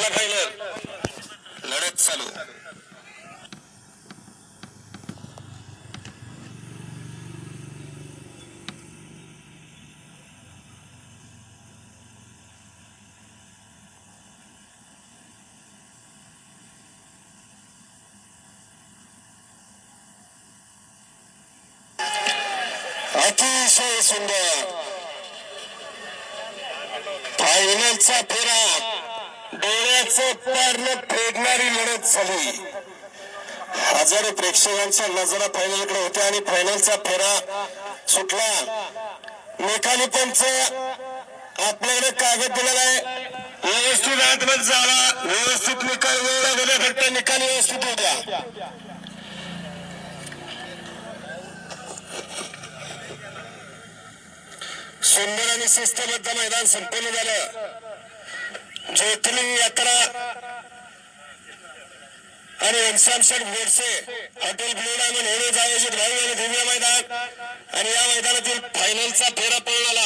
झाला फायनल लढत चालू अतिशय सुंदर फायनलचा फेरा डोळ्याचं पारलं फेडणारी लढत झाली. हजारो प्रेक्षकांच्या नजरा फायनलकडे होत्या आणि फायनलचा फेरा सुटला. निकाली पंच आपल्याकडे कागद दिलेला आहे. व्यवस्थित आतमध्ये झाला. व्यवस्थित निकाल वेळ लागला. फक्त निकाल व्यवस्थित होत्या. सुंदर आणि शिस्तबद्ध मैदान संपन्न झालं. ज्योतिर्लिंग यात्रा. आणि इन्सान शेठ गोडसे हॉटेल ब्लू डायमंड होळीच आयोजित भाऊ आणि दिव्य मैदान. आणि या मैदानातील फायनलचा फेरा पळून आला